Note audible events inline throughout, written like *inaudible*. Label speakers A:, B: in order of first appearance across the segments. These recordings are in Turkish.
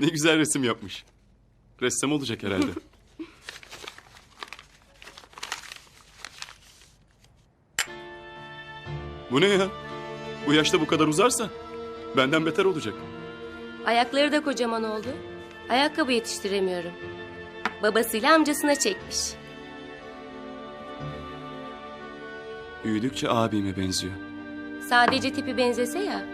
A: Ne güzel resim yapmış. Ressam olacak herhalde. *laughs* bu ne ya? Bu yaşta bu kadar uzarsa benden beter olacak.
B: Ayakları da kocaman oldu. Ayakkabı yetiştiremiyorum. Babasıyla amcasına çekmiş.
A: Büyüdükçe abime benziyor.
B: Sadece tipi benzese ya.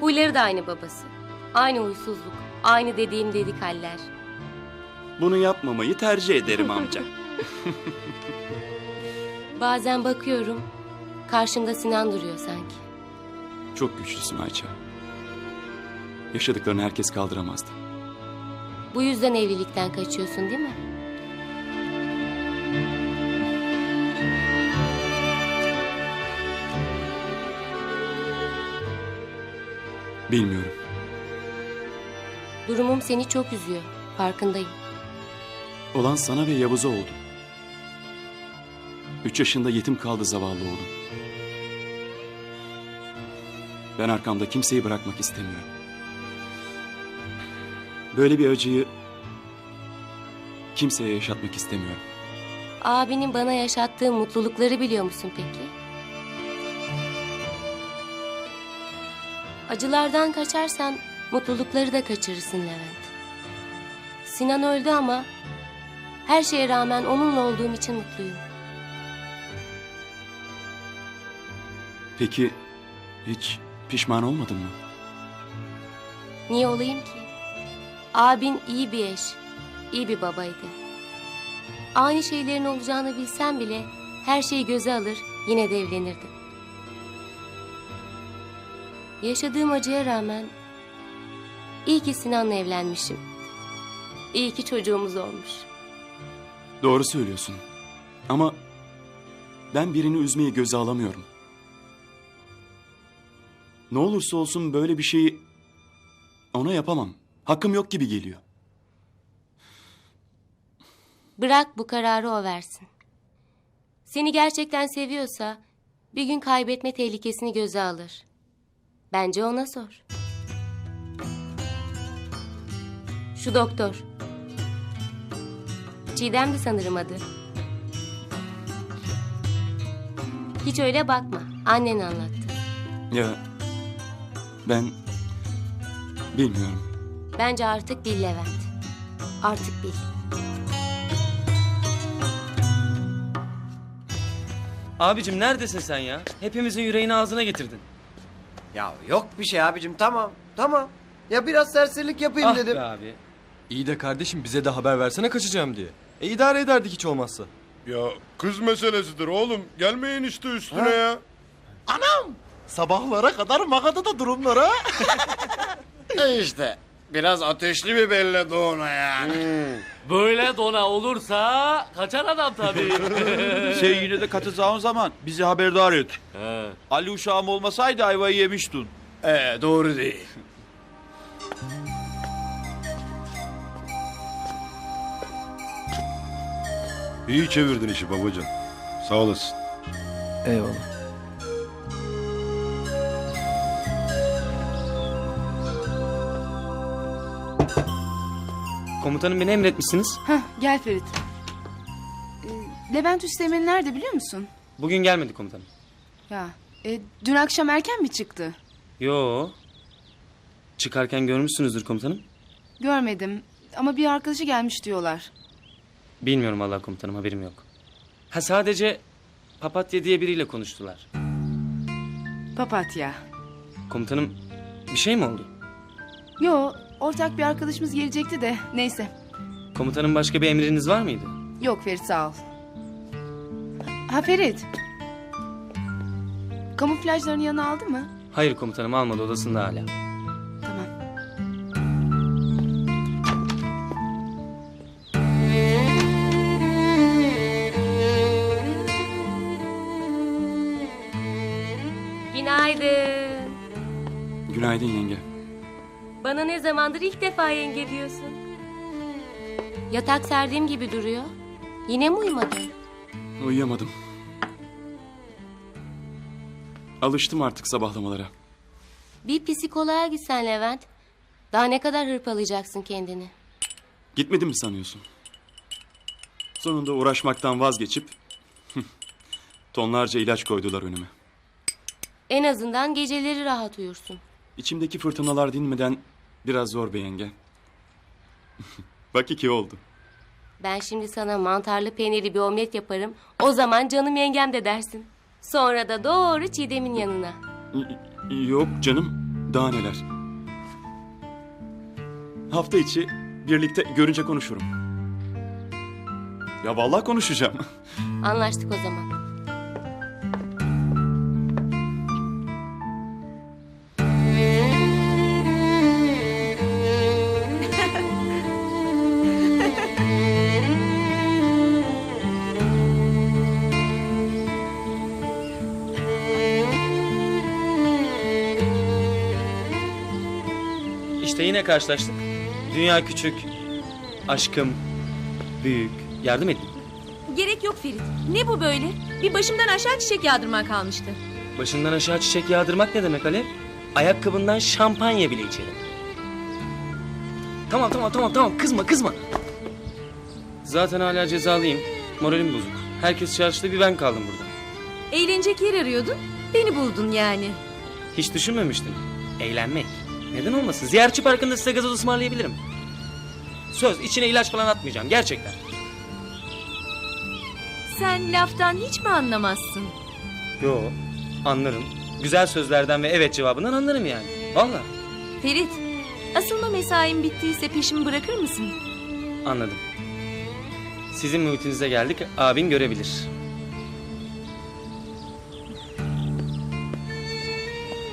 B: Huyları da aynı babası. Aynı huysuzluk. Aynı dediğim dedik haller.
A: Bunu yapmamayı tercih ederim amca. *laughs* *laughs*
B: Bazen bakıyorum. Karşımda Sinan duruyor sanki.
A: Çok güçlüsün Ayça. Yaşadıklarını herkes kaldıramazdı.
B: Bu yüzden evlilikten kaçıyorsun değil mi?
A: Bilmiyorum.
B: Durumum seni çok üzüyor. Farkındayım.
A: Olan sana ve Yavuz'a oldu. Üç yaşında yetim kaldı zavallı oğlum. Ben arkamda kimseyi bırakmak istemiyorum. Böyle bir acıyı kimseye yaşatmak istemiyorum.
B: Abinin bana yaşattığı mutlulukları biliyor musun peki? Acılardan kaçarsan mutlulukları da kaçırırsın Levent. Sinan öldü ama her şeye rağmen onunla olduğum için mutluyum.
A: Peki hiç pişman olmadın mı?
B: Niye olayım ki? Abin iyi bir eş, iyi bir babaydı. Aynı şeylerin olacağını bilsem bile her şeyi göze alır, yine de evlenirdim. Yaşadığım acıya rağmen iyi ki Sinan'la evlenmişim. İyi ki çocuğumuz olmuş.
A: Doğru söylüyorsun. Ama ben birini üzmeyi göze alamıyorum. Ne olursa olsun böyle bir şeyi ona yapamam. Hakkım yok gibi geliyor.
B: Bırak bu kararı o versin. Seni gerçekten seviyorsa bir gün kaybetme tehlikesini göze alır. Bence ona sor. Şu doktor. Çiğdem de sanırım adı. Hiç öyle bakma. Annen anlattı.
A: Ya ben bilmiyorum.
B: Bence artık bil Levent. Artık bil.
C: Abicim neredesin sen ya? Hepimizin yüreğini ağzına getirdin.
D: Ya yok bir şey abicim tamam tamam. Ya biraz serserilik yapayım
C: ah
D: dedim.
C: be abi.
E: İyi de kardeşim bize de haber versene kaçacağım diye. E idare ederdik hiç olmazsa.
F: Ya kız meselesidir oğlum. Gelmeyin işte üstüne ya.
G: Sabahlara kadar Magada'da durumlara. *laughs*
F: E işte. Biraz ateşli bir belli ona ya.
H: Böyle dona olursa kaçar adam tabii.
G: Sen *laughs* yine de katılacağın zaman bizi haberdar et.
H: He.
G: Ali uşağım olmasaydı ayvayı yemiştin.
F: Ee, doğru değil. İyi çevirdin işi babacan. Sağ olasın.
E: Eyvallah.
C: Komutanım beni emretmişsiniz.
I: Heh, gel Ferit. Ee, Levent Üsteğmen nerede biliyor musun?
C: Bugün gelmedi komutanım.
I: Ya, e, dün akşam erken mi çıktı?
C: Yo. Çıkarken görmüşsünüzdür komutanım.
I: Görmedim ama bir arkadaşı gelmiş diyorlar.
C: Bilmiyorum Allah komutanım haberim yok. Ha sadece papatya diye biriyle konuştular.
I: Papatya.
C: Komutanım bir şey mi oldu?
I: Yo, ortak bir arkadaşımız gelecekti de neyse.
C: Komutanım başka bir emriniz var mıydı?
I: Yok Ferit sağ ol. Ha Ferit. Kamuflajlarını yanına aldı mı?
C: Hayır komutanım almadı odasında hala.
B: Günaydın.
A: Günaydın yenge.
B: Bana ne zamandır ilk defa yenge diyorsun. Yatak serdiğim gibi duruyor. Yine mi uyumadın?
A: Uyuyamadım. Alıştım artık sabahlamalara.
B: Bir psikoloğa gitsen Levent. Daha ne kadar hırpalayacaksın kendini?
A: Gitmedi mi sanıyorsun? Sonunda uğraşmaktan vazgeçip *laughs* tonlarca ilaç koydular önüme.
B: En azından geceleri rahat uyursun.
A: İçimdeki fırtınalar dinmeden biraz zor be yenge. *laughs* Bak iki oldu.
B: Ben şimdi sana mantarlı peynirli bir omlet yaparım. O zaman canım yengem de dersin. Sonra da doğru Çiğdem'in yanına.
A: Yok canım, daha neler. Hafta içi birlikte görünce konuşurum. Ya vallahi konuşacağım. *laughs*
B: Anlaştık o zaman.
C: İşte yine karşılaştık. Dünya küçük, aşkım büyük. Yardım edin.
J: Gerek yok Ferit. Ne bu böyle? Bir başımdan aşağı çiçek yağdırman kalmıştı.
C: Başından aşağı çiçek yağdırmak ne demek Alev? Ayakkabından şampanya bile içerim. Tamam tamam tamam tamam kızma kızma. Zaten hala cezalıyım. Moralim bozuk. Herkes çarşıda bir ben kaldım burada.
J: Eğlenecek yer arıyordun. Beni buldun yani.
C: Hiç düşünmemiştim. Eğlenmek. Neden olmasın? Ziyaretçi parkında size gazoz ısmarlayabilirim. Söz içine ilaç falan atmayacağım gerçekten.
J: Sen laftan hiç mi anlamazsın?
C: Yo anlarım. Güzel sözlerden ve evet cevabından anlarım yani. Vallahi
J: Ferit, asılma mesain bittiyse peşimi bırakır mısın?
C: anladım. Sizin muhitinize geldik abin görebilir.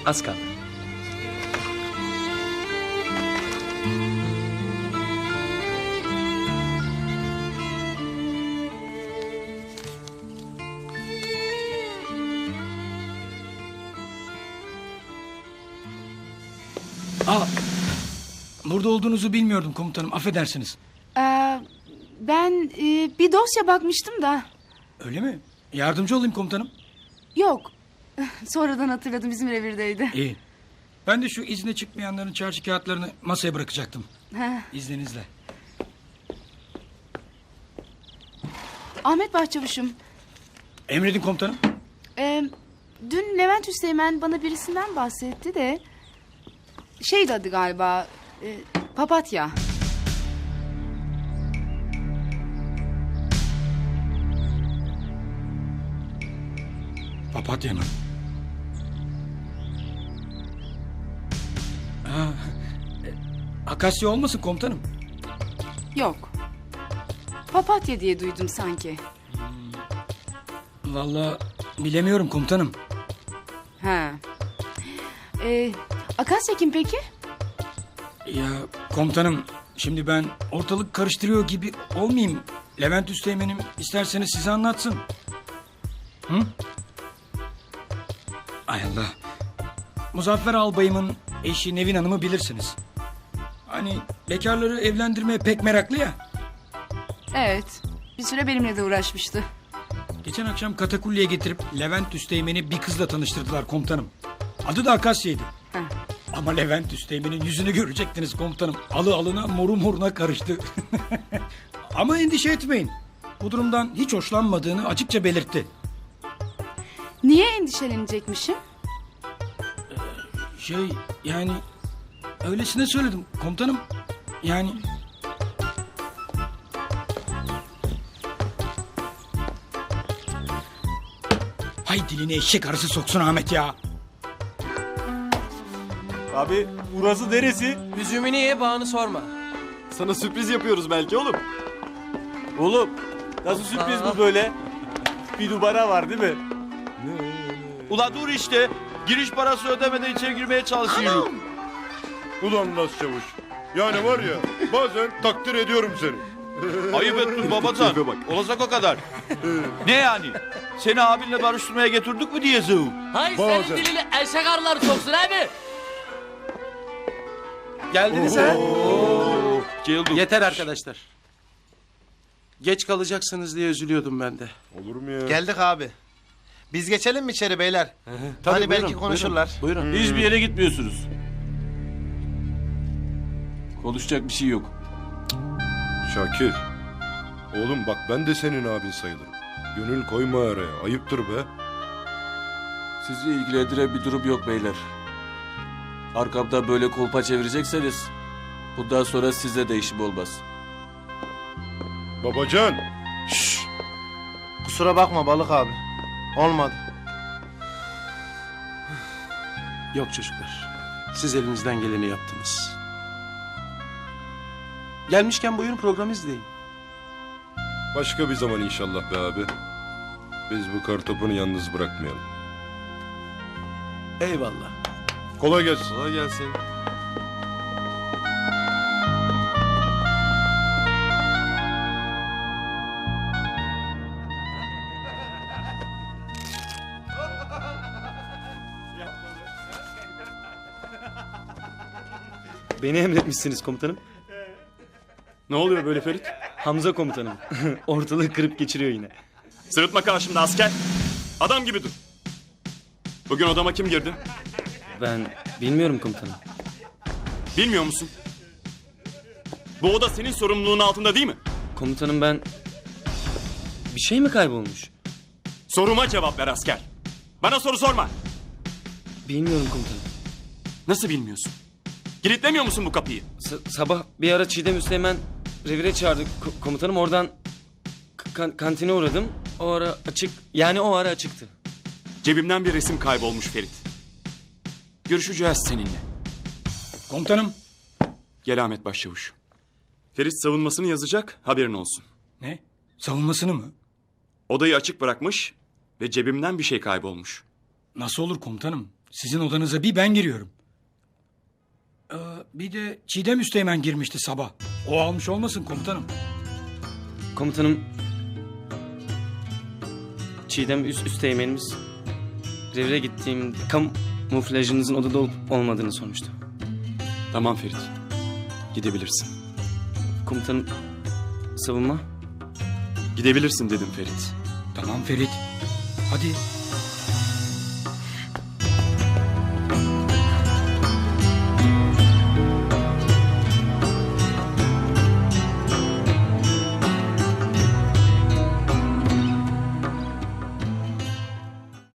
C: Az kaldı.
K: Aa, burada olduğunuzu bilmiyordum komutanım. Affedersiniz.
I: Ee, ben e, bir dosya bakmıştım da.
K: Öyle mi? Yardımcı olayım komutanım.
I: Yok. *laughs* Sonradan hatırladım bizim revirdeydi.
K: İyi. Ben de şu izne çıkmayanların çarşı kağıtlarını masaya bırakacaktım.
I: Ha.
K: İzninizle.
I: Ahmet Bahçavuş'um.
K: Emredin komutanım.
I: e, dün Levent Üsteğmen bana birisinden bahsetti de... Şeydi adı galiba. e, papatya.
K: Papatya mı? Ha, e, Akasya olmasın komutanım.
I: Yok. Papatya diye duydum sanki.
K: Vallahi bilemiyorum komutanım.
I: Ha. E, Akasya kim peki?
K: Ya komutanım şimdi ben ortalık karıştırıyor gibi olmayayım. Levent Üsteğmen'im isterseniz size anlatsın. Hı? Ay Allah. Muzaffer Albayım'ın eşi Nevin Hanım'ı bilirsiniz. Hani bekarları evlendirmeye pek meraklı ya.
I: Evet. Bir süre benimle de uğraşmıştı.
K: Geçen akşam katakulliye getirip Levent Üsteğmen'i bir kızla tanıştırdılar komutanım. Adı da Akasya'ydı. Ama Levent Üsteğmen'in yüzünü görecektiniz komutanım. Alı alına moru moruna karıştı. *laughs* Ama endişe etmeyin. Bu durumdan hiç hoşlanmadığını açıkça belirtti.
I: Niye endişelenecekmişim?
K: Şey yani öylesine söyledim komutanım. Yani Hay dilini eşek arısı soksun Ahmet ya.
G: Abi burası neresi?
D: Üzümünü ye bağını sorma.
A: Sana sürpriz yapıyoruz belki oğlum.
G: Oğlum nasıl sürpriz bu böyle? Bir numara var değil mi? Ula dur işte. Giriş parası ödemeden içeri girmeye çalışıyorum.
F: Ulan Las Çavuş. Yani var ya bazen takdir ediyorum seni.
G: Ayıp ettin babacan.
A: Bak.
G: Olacak o kadar. ne yani? Seni abinle barıştırmaya getirdik mi diye zıv.
H: Hay
F: Bazen.
H: senin dilini eşek arıları soksun abi.
D: Geldiniz ha?
G: Ceylduk.
D: Yeter arkadaşlar. Geç kalacaksınız diye üzülüyordum ben de.
F: Olur mu ya?
D: Geldik abi. Biz geçelim mi içeri beyler? hani belki konuşurlar.
G: Buyurun. Hiçbir yere gitmiyorsunuz. Konuşacak bir şey yok.
F: Şakir. Oğlum bak ben de senin abin sayılırım. Gönül koyma araya. Ayıptır be.
G: Sizi ilgilendiren bir durum yok beyler. Arkamda böyle kolpa çevirecekseniz bundan sonra size de işim olmaz.
F: Babacan.
L: Kusura bakma balık abi. Olmadı.
M: Yok çocuklar. Siz elinizden geleni yaptınız. Gelmişken buyurun programı izleyin.
F: Başka bir zaman inşallah be abi. Biz bu kartopunu yalnız bırakmayalım.
M: Eyvallah.
F: Kolay gelsin.
E: Kolay gelsin.
C: Beni emretmişsiniz komutanım.
A: Ne oluyor böyle Ferit?
C: Hamza komutanım. *laughs* Ortalığı kırıp geçiriyor yine.
A: Sırıtma karşımda asker. Adam gibi dur. Bugün odama kim girdi?
C: Ben bilmiyorum komutanım.
A: Bilmiyor musun? Bu oda senin sorumluluğun altında değil mi?
C: Komutanım ben... Bir şey mi kaybolmuş?
A: Soruma cevap ver asker. Bana soru sorma.
C: Bilmiyorum komutanım.
A: Nasıl bilmiyorsun? Kilitlemiyor musun bu kapıyı?
C: Sa- sabah bir ara Çiğdem Üsteğmen revire çağırdı ko- komutanım. Oradan kan- kantine uğradım. O ara açık... Yani o ara açıktı.
A: Cebimden bir resim kaybolmuş Ferit. Görüşeceğiz seninle.
K: Komutanım.
A: Gel Ahmet Başçavuş. Ferit savunmasını yazacak haberin olsun.
K: Ne? Savunmasını mı?
A: Odayı açık bırakmış ve cebimden bir şey kaybolmuş.
K: Nasıl olur komutanım? Sizin odanıza bir ben giriyorum. Ee, bir de Çiğdem Üsteğmen girmişti sabah. O almış olmasın komutanım.
C: Komutanım... Çiğdem üst üsteğmenimiz revire gittiğimde kamuflajınızın odada olup olmadığını sormuştu.
A: Tamam Ferit. Gidebilirsin.
C: Komutanım savunma.
A: Gidebilirsin dedim Ferit.
K: Tamam Ferit. Hadi